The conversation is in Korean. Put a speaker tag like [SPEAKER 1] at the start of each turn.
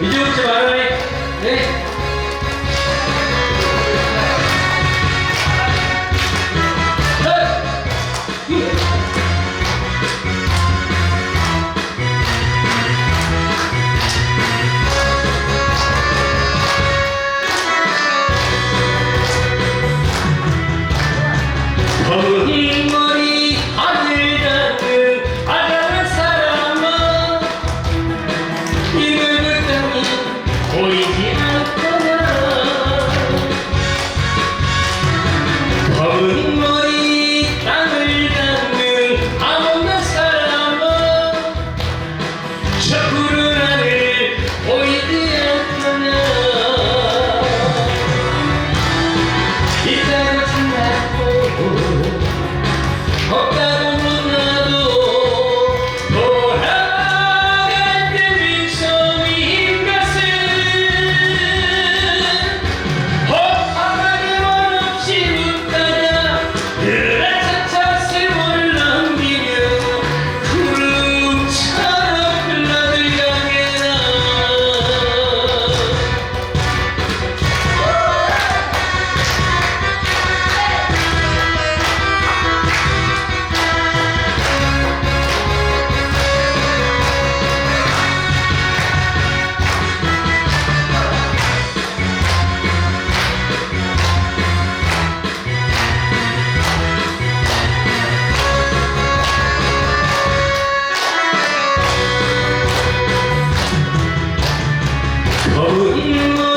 [SPEAKER 1] 一日丸いね。 이지 않잖아. 자꾸 Valdir.